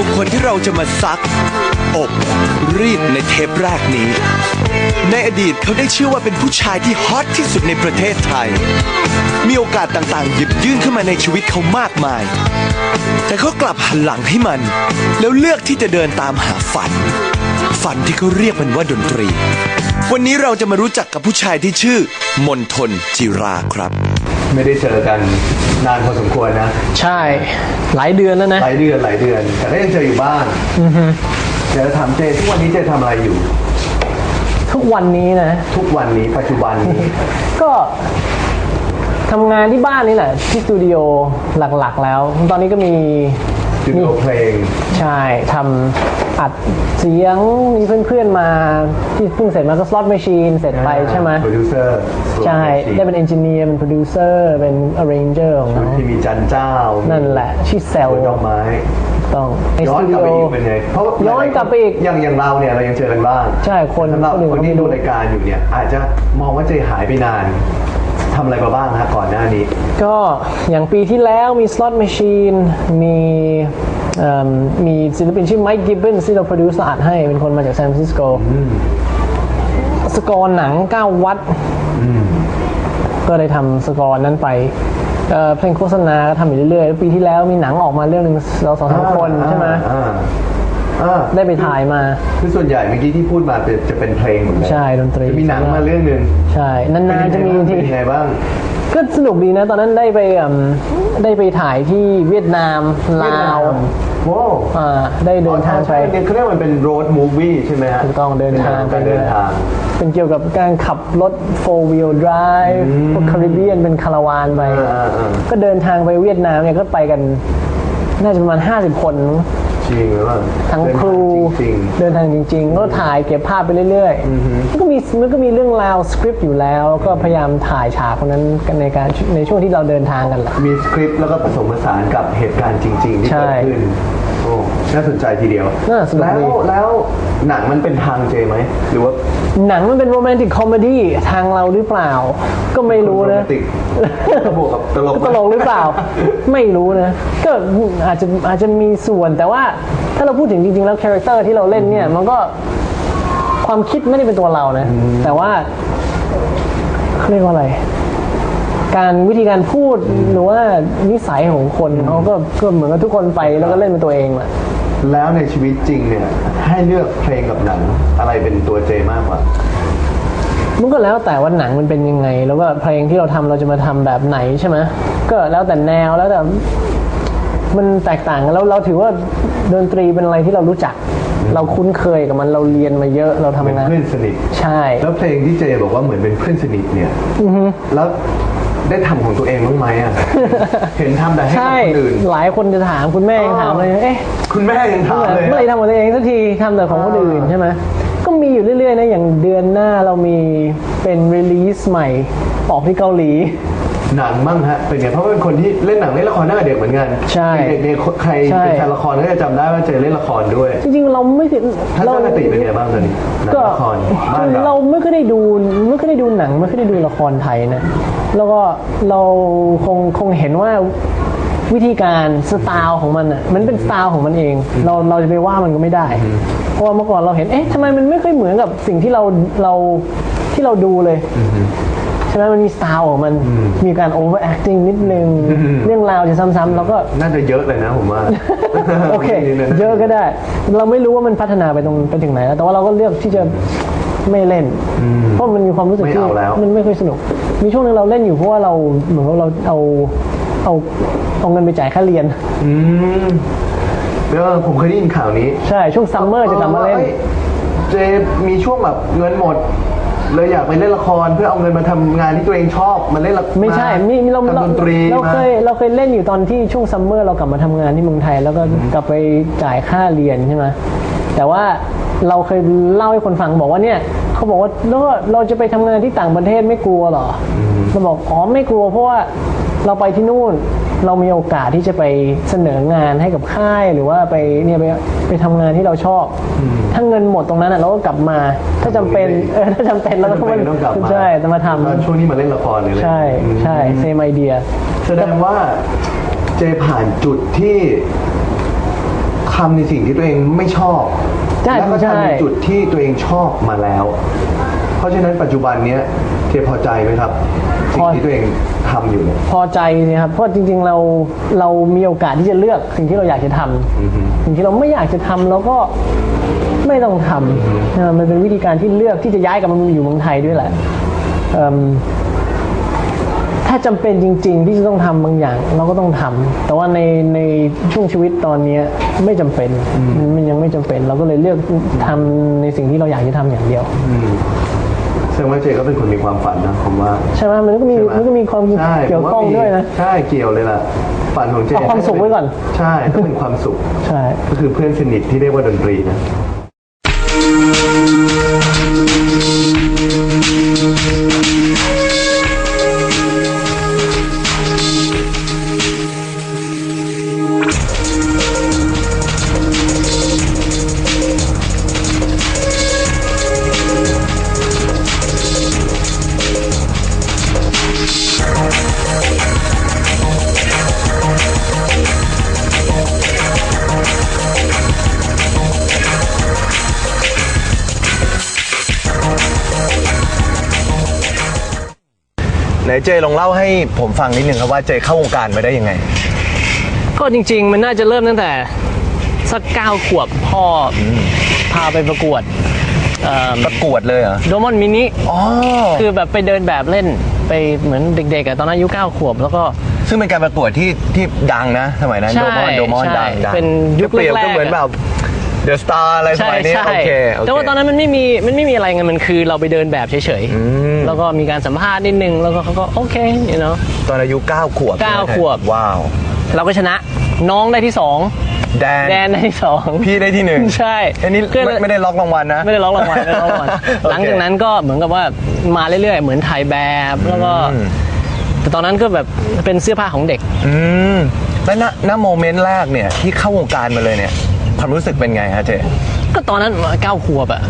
บุคคลที่เราจะมาซัก อบรีดในเทปแรกนี้ ในอดีตเขาได้ชื่อว่าเป็นผู้ชายที่ฮอตที่สุดในประเทศไทย มีโอกาสต่างๆ หยิบยื่นขึ้นมาในชีวิตเขามากมาย แต่เขากลับหันหลังให้มัน แล้วเลือกที่จะเดินตามหาฝัน ฝันที่เขาเรียกมันว่าดนตรี วันนี้เราจะมารู้จักกับผู้ชายที่ชื่อ มนทนจิราครับ ไม่ได้เจอกันนานพอสมควรนะ ใช่ หลายเดือนแล้วนะ หลายเดือนหลายเดือน แต่ก็ยังเจออยู่บ้างเดี๋ยวจะถามเจทุกวันนี้เจทำอะไรอยู่ ทุกวันนี้นะ ทุกวันนี้ปัจจุบันนี้ ก็ทำงานที่บ้านนี่แหละที่สตูดิโอหลักๆแล้ว ตอนนี้ก็มี สตูดิโอเพลง ใช่ทำอัดเสียงมีเพื่อนๆมาที่เพิ่งเสร็จมาก็สล็อตแมชชีนเสร็จไปใช่ไหมโปรดิวเซอร์ใช่ ได้เป็นเอนจิเนียร์เป็นโปรดิวเซอร์เป็น arranger ของเขาที่มีจันเจ้า นั่นแหละชื่อเซลบนดอกไม้ต้องในย้สอนตูกดิโอลับไปอีกเป็นไงเพราะย้อนกลับไปอีกอย่างอย่างเราเนี่ยเรายังเจอกันบ้าง ใช่คนสำหรับคนอื่นคนที่ดูรายการอยู่เนี่ย อาจจะมองว่าเจหายไปนานทำอะไรมาบ้างฮะก่อนหน้านี้ ก็อย่างปีที่แล้วมี slot machine มีเอิ่มมีศิลปินชื่อ Mike Gibbons ที่เรา produce และอัดให้เป็นคนมาจากซานฟรานซิสโกสกอร์หนัง 9 วัด ก็ได้ทำสกอร์นั้นไปเอ่อเพลงโฆษณาก็ทำอยู่เรื่อยๆแล้วปีที่แล้วมีหนังออกมาเรื่องหนึ่งเราสองสามคนใช่ไหม อ่า อ่า ได้ไปถ่ายมา คือส่วนใหญ่เมื่อกี้ที่พูดมาจะจะเป็นเพลงหมดเลยใช่ดนตรี จะมีหนังมาเรื่องหนึ่งใช่นานๆจะมีเป็นทียังไงบ้าง ก็สนุกดีนะตอนนั้นได้ไปเอิ่มได้ไปถ่ายที่เวียดนามลาวโว้อ่าได้เดินทางไปใช่เนี่ยเขาเรียกว่ามันเป็น road movie ใช่ไหมฮะถูกต้องเดินทางเป็ไปนหนังการเดินทาง เป็นเกี่ยวกับการขับรถ four wheel drive พวกคาริเบียนเป็นคาราวานไป อ่าอ่าก็เดินทางไปเวียดนามเนี่ยก็ไปกัน น่าจะประมาณ 50 คน จริงหรือเปล่าทั้งเดินคทารูจริงเดินทางจริง ๆ ก็ถ่ายเก็บภาพไปเรื่อยๆมันก็มีมันก็มีเรื่องราวสคริปต์อยู่แล้ว ก็พยายามถ่ายฉากคนนั้นกันในการในช่วงที่เราเดินทางกันแหละๆมีสคริปต์แล้วก็ผสมผสานกับเหตุการณ์จริง ๆ ที่ใช่เกิดขึ้นโอ้ น่าสนใจทีเดียวน่าสนุกแล้วดี แล้วหนังมันเป็นทางเจไหมหรือว่า หนังมันเป็นโรแมนติกคอมเมดี้ทางเราหรือเปล่า ก็ไม่รู้นะติกบวกกับตลกไหม ตลกหรือเปล่า ไม่รู้นะ ก็อาจจะอาจจะมีส่วนแต่ว่าถ้าเราพูดถึงจริง ๆ แล้วคาแรคเตอร์ที่เราเล่นเนี่ย มันก็ความคิดไม่ได้เป็นตัวเรานะ แต่ว่าเขาเรียกว่าอะไร การวิธีการพูดหรือว่านิสัยของคนเขาก็ก็เหมือนกับทุกคนไปแล้วก็เล่นเป็นตัวเองแหละ แล้วในชีวิตจริงเนี่ย ให้เลือกเพลงกับหนังอะไรเป็นตัวเจมากกว่า มันก็แล้วแต่ว่าหนังมันเป็นยังไง แล้วก็เพลงที่เราทำเราจะมาทำแบบไหนใช่ไหมก็แล้วแต่แนวแล้วแต่มันแตกต่างกันแล้วเราถือว่าดนตรีเป็นอะไรที่เรารู้จัก เราคุ้นเคยกับมันเราเรียนมาเยอะเราทำเป็นงานเพื่อนสนิท ใช่ แล้วเพลงที่เจบอกว่าเหมือนเป็นเพื่อนสนิทเนี่ยแล้ว ได้ทำของตัวเองบ้างไหมอะ เห็นทำแต่ให้กับใช่ คนอื่น หลายคนจะถามคุณแม่ยังถามเลย เอ๊ะ คุณแม่ยังถามเลย เมื่อไหรทำของตัวเองสักทีทำแต่ของคนอื่นใช่ไหมก็มีอยู่เรื่อยๆนะอย่างเดือนหน้าเรามีเป็นรีลีสใหม่ออกที่เกาหลี หนังบ้างฮะเป็นไงเพราะว่าเป็นคนที่เล่นหนังเล่นละครตั้งแต่เด็กเหมือนกันใช่เด็กๆเนี่ยใครใช่ เป็นแฟนละครก็จะจำได้ว่าเจเล่นละครด้วย จริงๆเราไม่เคยทัศเรานคติเป็นไงบ้างตอนนี้หนังก็ละครบ้านเรา เราไม่เคยได้ดูไม่เคยได้ดูหนังไม่เคยได้ดูละครไทยนะ แล้วก็เราคงคงเห็นว่าวิธีการสไตล์ของมันอะมันเป็นสไตล์ของมันเอง เราเราจะไปว่ามันก็ไม่ได้ เพราะว่าเมื่อก่อนเราเห็นเอ๊ะทำไมมันไม่ค่อยเหมือนกับสิ่งที่เราเราที่เราดูเลย ใช่ไหมมันมีสไตล์ของมันมีการ over acting นิดนึง เรื่องราวจะซ้ำๆแล้วก็น่าจะเยอะเลยนะผมว่า โอเคนิดนึงนเยอะก็ได้ เราไม่รู้ว่ามันพัฒนาไปตรงไปถึงไหนแล้วแต่ว่าเราก็เลือกที่จะไม่เล่น เพราะมันมีความรู้สึกไม่ที่เอาแล้วมันไม่ค่อยสนุก มีช่วงหนึงเราเล่นอยู่เพราะว่าเราเหมือนกับเราเอาเอาเอาเงินไปจ่ายค่าเรียนอืมเออผมเคยได้ยินข่าวนี้ ใช่ช่วงซัมเมอร์จะกลับมาเล่นอ้ยเจมีช่วงแบบเงินหมด เลยอยากไปเล่นละครเพื่อเอาเงินมาทำงานที่ตัวเองชอบมาเล่นละไม่ใช่มีมีเราทำดนตรีเรามาเคยเราเคยเล่นอยู่ตอนที่ช่วงซัมเมอร์เรากลับมาทำงานที่เมืองไทย แล้วก็กลับไปจ่ายค่าเรียนใช่ไหมแต่ว่าเราเคยเล่าให้คนฟังบอกว่าเนี่ยเขาบอกว่าแล้วก็เราจะไปทำงานที่ต่างประเทศไม่กลัวเหรออเราบอกอ๋อไม่กลัวเพราะว่าเราไปที่นู่น เรามีโอกาสที่จะไปเสนองานให้กับค่ายหรือว่าไปเนี่ยไปไปทำงานที่เราชอบ ถ้าเงินหมดตรงนั้นอะเราก็กลับมา ถ้าจำเป็นเออถ้าจำเป็นเราก็จำเป็นต้องกลับมา ใช่จะมาทำตอนช่วงนี้มาเล่นละครหรืออะไรใช่ใช่เซมไอเดีย แสดงว่าเจผ่านจุดที่คำในสิ่งที่ตัวเองไม่ชอบ ใช่แล้วก็ใช่ ทำในจุดที่ตัวเองชอบมาแล้ว เพราะฉะนั้นปัจจุบันเนี้ยเจพอใจไหมครับสิ่งที่ตัวเองทำอยู่เนี่ย พอใจเนี่ยครับเพราะจริงๆเราเรามีโอกาสที่จะเลือกสิ่งที่เราอยากจะทำสิ่งที่เราไม่อยากจะทำเราก็ไม่ต้องทำนะมันเป็นวิธีการที่เลือกที่จะย้ายกลับมาอยู่เมืองไทยด้วยแหละเอิ่มถ้าจำเป็นจริง ๆ ที่จะต้องทำบางอย่าง เราก็ต้องทำแต่ว่าในในช่วงชีวิตตอนเนี้ยไม่จำเป็นมันยังไม่จำเป็น เราก็เลยเลือกทำในสิ่งที่เราอยากจะทำอย่างเดียวแส ดงว่าเจก็เป็นคนมีความฝันนะผมว่า ใช่ไหมมันก็มีใช่ไหมันก็มีความใช่เกี่ยวข้องผมด้วยนะ ใช่เกี่ยวเลยล่ะฝันของเจเอาความสุขไว้ก่อน ใช่ต้องเป็นความสุข ใช่ ก็คือเพื่อนสนิทที่เรียกว่าดนตรีนะ ไหนเจลองเล่าให้ผมฟังนิดนึงครับว่าเจเข้าวงการมาได้ยังไง ก็จริง ๆ มันน่าจะเริ่มตั้งแต่สักเก้าขวบพ่ออพาไปประกวดประกวดเลยเหรอโดมอนมินิอ๋อคือแบบไปเดินแบบเล่นไปเหมือนเด็กๆอะตอนนั้นอายุเก้าขวบแล้วก็ซึ่งเป็นการประกวดที่ที่ดังนะสมัยนั้นใช่โดมอนโดมอนใช่ดังดังเป็นยุคเปรียบแรกๆก็เหมือนแบบ เดอะสตาร์อะไรสใช่มัยนี้ใช่โอเคโอเค แต่ว่าตอนนั้นมันไม่มีมันไม่มีอะไรไงมันคือเราไปเดินแบบเฉยๆแล้วก็มีการสัมภาษณ์นิดนึงแล้วก็เขาก็โอเคเนาะ ตอนอายุ 9 ขวบเก้าใช่ไหมขวบ ว้าว เราก็ชนะน้องได้ที่สองแดน แดนได้ที่สองพี่ได้ที่หนึ่งใช่อันนี้ก็เลยไม่ไม่ได้ล็อกรางวัลนะ ไม่ได้ร้องรางวัลไม่ได้ร้องรางวัล โอเคหลังจากนั้นก็เหมือนกับว่ามาเรื่อยๆ เหมือนถ่ายแบบแล้วก็ อืม แต่ตอนนั้นก็แบบเป็นเสื้อผ้าของเด็ก อืมแล้วณณโมเมนต์แรกเนี่ยที่เข้าวงการมาเลยเนี่ย ความรู้สึกเป็นไงฮะเจก็ตอนนั้นเก้าขวบอะ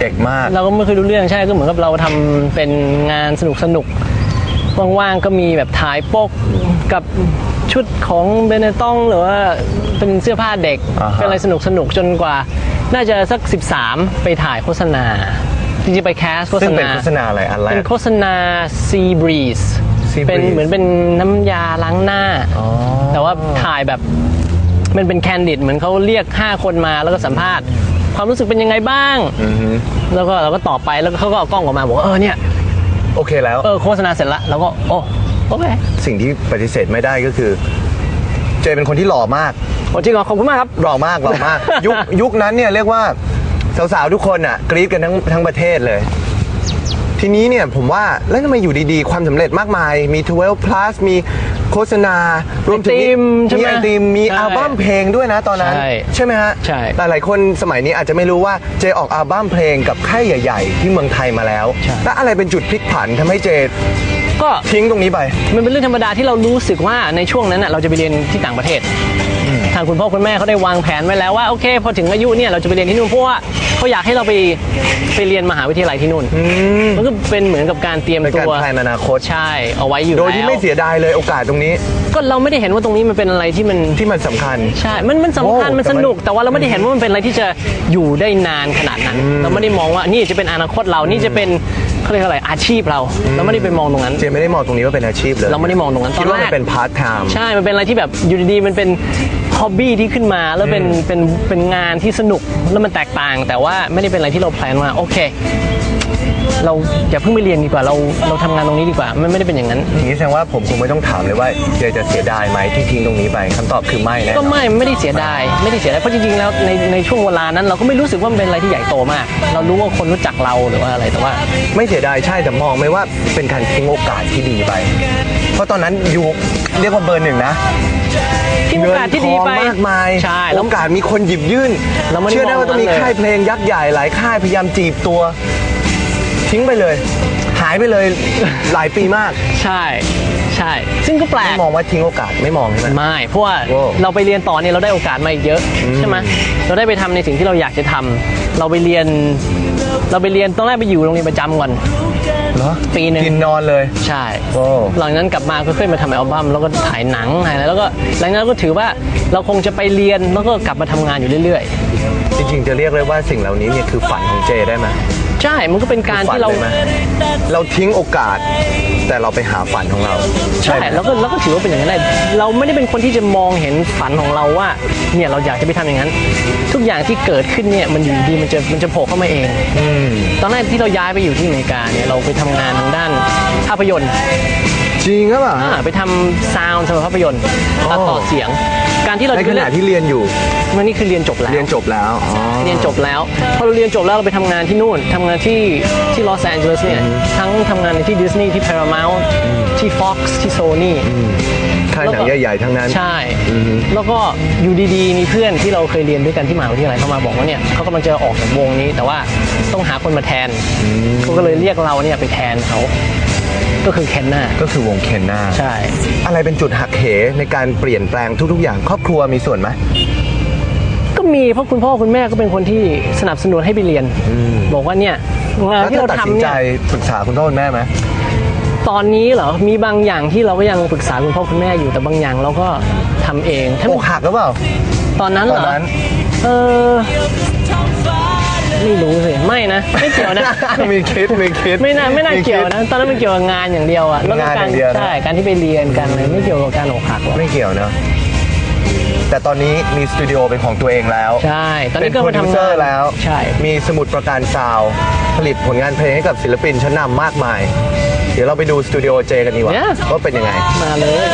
เด็กมาก เราก็ไม่เคยรู้เรื่องใช่ก็เหมือนกับเราทำเป็นงานสนุกสนุกๆว่างๆก็มีแบบถ่ายปกกับชุดของเบเนตองหรือว่าเป็นเสื้อผ้าเด็กอ่าฮะเป็นอะไรสนุกสนุกๆจนกว่า น่าจะสัก 13 ไปถ่ายโฆษณาจริงๆไปแคสโฆษซึ่งเป็นณาโฆษณาอะไรอันแรเป็กนโฆษณา Sea Breeze Sea เป็น Breeze เหมือนเป็นน้ำยาล้างหน้าอ๋อแต่ว่าถ่ายแบบ มันเป็นแคนดิดเหมือนเขาเรียก 5 คนมาแล้วก็สัมภาษณ์ ความรู้สึกเป็นยังไงบ้าง อือฮึแล้วก็เราก็ตอบไปแล้วก็เขาก็เอากล้องออกมาบอกว่าเออเนี่ยโอเคแล้ว เออโฆษณาเสร็จละแล้วก็โอ้โอเคสิ่งที่ปฏิเสธไม่ได้ก็คือ เจเป็นคนที่หล่อมาก โอ้จริงเหรอขอบคุณมากครับ หล่อมากหล่อมาก ยุคยุคนั้นเนี่ยเรียกว่า สาวๆ ทุกคนอะ กรี๊ดกันทั้งทั้งประเทศเลย ทีนี้เนี่ยผมว่าแล้วทำไมอยู่ดีๆ ความสำเร็จมากมาย มี 12 plus มีโฆษณารวมถึงไอติมใช่ไหมมีไอติมมีใช่อัลบั้มเพลงด้วยนะตอนนั้น ใช่ไหมฮะใช่ หลายๆคนสมัยนี้อาจจะไม่รู้ว่าเจออกอัลบั้มเพลงกับค่ายใหญ่ ๆ ที่เมืองไทยมาแล้ว และอะไรเป็นจุดพลิกผันทำให้เจก็ทิ้งตรงนี้ไป มันเป็นเรื่องธรรมดาที่เรารู้สึกว่าในช่วงนั้นน่ะเราจะไปเรียนที่ต่างประเทศ ทางคุณพ่อคุณแม่เขาได้วางแผนไว้แล้วว่าโอเค พอถึงอายุเนี่ยเราจะไปเรียนที่นู่นเพราะว่า เขาอยากให้เราไปไปเรียนมหาวิทยาลัยที่นู่นมันก็เป็นเหมือนกับการเตรียมเป็นตัการวแพลนอนาคต ใช่เอาไว้อยู่โดยที่แล้วไม่เสียดายเลยโอกาสตรงนี้ก็เราไม่ได้เห็นว่าตรงนี้มันเป็นอะไรที่มัน ที่มันสำคัญ ใช่ มันมันสำคัญ โอ้มันสนุก แต่ว่าเราไม่ได้เห็นว่ามันเป็นอะไรที่จะอยู่ได้นานขนาดนั้น เราไม่ได้มองว่านี่จะเป็นอนาคตเรา นี่จะเป็นเขาเรียกอะไร อาชีพเรา เราไม่ได้ไปมองตรงนั้น เจไม่ได้มองตรงนี้ว่าเป็นอาชีพเลยเราไม่ได้มองตรงนั้นคิดว่าตอนแรมักนเป็นพาร์ทไทม์ ใช่ มันเป็นอะไรที่แบบอยู่ดีๆ มันเป็น ฮอบบี้ที่ขึ้นมาแล้วเป็นเป็นเป็นงานที่สนุกแล้วมันแตกต่าง แต่ว่าไม่ได้เป็นอะไรที่เราแพลนว่าโอเค เราอย่าเพิ่งไปเรียนดีกว่าเราเราทำงานตรงนี้ดีกว่ามันไม่ได้เป็นอย่างนั้นอย่างนี้แสดงว่าผมคงไม่ต้องถามเลยว่าเจจะเสียดายไหมที่ทิ้งตรงนี้ไปคำตอบคือไม่แน่นก็อนไม่ไม่ได้เสียดายไม่ได้เสียดายเพราะจริงๆแล้วในในช่วงเวลานั้น เราก็ไม่รู้สึกว่ามันเป็นอะไรที่ใหญ่โตมาก เรารู้ว่าคนรู้จักเราหรือว่าอะไรแต่ว่า ไม่เสียดายใช่แต่มองไหมว่าเป็นการทิ้งโอกาสที่ดีไป เพราะตอนนั้นอยู่เรียกว่าเบอร์หนึ่งนะ ที่โอกาสที่ดีไปเงินทองมากมายใช่โอกาสมีคนหยิบยื่นเราไม่ได้เชื่อได้ว่าต้องมีมองนั้นเลย ค่ายเพลงยักษ์ใหญ่หลายค่ายพยายามจีบตัว ทิ้งไปเลย หายไปเลย หลายปีมากใช่ ใช่ ซึ่งก็แปลไม่ก มองว่าทิ้งโอกาสไม่มองใช่ไหม ไม่ เพราะว่าโว้เราไปเรียนต่อเนี่ยเราได้โอกาสมาอีกเยอะใช่ไหมเราได้ไปทำในสิ่งที่เราอยากจะทำเราไปเรียน เราไปเรียนตอนแรกไปอยู่โรงเรียนประจำก่อน เหรอปีหนึ่งกินนอนเลย ใช่โอ้ หลังจากนั้นกลับมาก็ค่อยมาทำอัลบั้มแล้วก็ถ่ายหนังถ่ายอะไรแล้วก็หลังจากนั้นก็ถือว่าเราคงจะไปเรียนแล้วก็กลับมาทำงานอยู่เรื่อยจริงๆจะเรียกเลยว่าสิ่งเหล่านี้เนี่ยคือฝันของเจได้ไหมๆใช่ มันก็เป็นการฝันที่เราเลยไหม เราทิ้งโอกาส แต่เราไปหาฝันของเรา ใช่ไหมแล้วก็แล้วก็ถือว่าเป็นอย่างนั้นได้เราไม่ได้เป็นคนที่จะมองเห็นฝันของเราว่าเนี่ยเราอยากจะไปทำอย่างนั้น ทุกอย่างที่เกิดขึ้นเนี่ยมันอยู่ดีมันจะมันจะโผล่เข้ามาเองอืมตอนแรกที่เราย้ายไปอยู่ที่อเมริกาเนี่ยเราไปทำงานทางด้านภาพยนตร์จริงครับอะอ่าไปทำซาวด์สำหรับภาพยนตร์ตัดต่อเสียง การที่เราในจะขไปณะเล่นที่เรียนอยู่ มันนี่คือเรียนจบแล้ว เรียนจบแล้วอ๋อ เรียนจบแล้วพอเราเรียนจบแล้วเราไปทำงานที่นู่นทำงานที่ที่ลอสแอนเจลิสเนี่ยทั้งทำงานในที่ดิสนีย์ที่ Paramount ที่ Fox ที่ Sony ค่ายหนังใหญ่ๆทั้งนั้น ใช่ แล้วก็อยู่ดีๆ มีเพื่อนที่เราเคยเรียนด้วยกันที่มหาวิทยาลัยเข้ามาบอกว่าเนี่ยเขากำลังจะออกจากวงนี้ แต่ว่าต้องหาคนมาแทนเขาก็เลยเรียกเราเนี่ยไปแทนเขา ก็คือเคนนาก็คือวงเคนนาใช่ อะไรเป็นจุดหักเหในการเปลี่ยนแปลงทุก ๆ อย่างครอบครัวมีส่วนไหมก็มีเพราะคุณพ่อคุณแม่ก็เป็นคนที่สนับสนุนให้ไปเรียน บอกว่าเนี่ยงานแล้วที่ถ้าเราตัดสินทำใจเนี่ยปรึกษาคุณพ่อคุณแม่ไหมตอนนี้เหรอ มีบางอย่างที่เราก็ยังปรึกษาคุณพ่อคุณแม่อยู่แต่บางอย่างเราก็ทำเองถ้าอกหักหรือเปล่า ตอนนั้นเหรตออนนั้นเออ ไม่รู้สิไม่นะ ไม่เกี่ยวนะ มีคิดมีคิดไม่น่าไม่น่าคิดเกี่ยวนะ ตอนนั้นมันเกี่ยวกับงานอย่างเดียวอะแล้วก็งานกาอรย่างเดียวนะ ใช่การที่ไปเรียนกันอะไรไม่เกี่ยวกับการอกหักหรอกไม่เกี่ยวเนอะแต่ตอนนี้มีสตูดิโอเป็นของตัวเองแล้วใช่ ตอนเป็นี้นก็โปรมาดิวทำเซงาอนร์แล้วใช่ มีสมุดประการซาวด์ผลิตผลงานเพลงให้กับศิลปินชั้นนำมากมาย เดี๋ยวเราไปดูสตูดิโอเจกันดีกว่าเนี่ยว่าเป็นยังไง มาเลย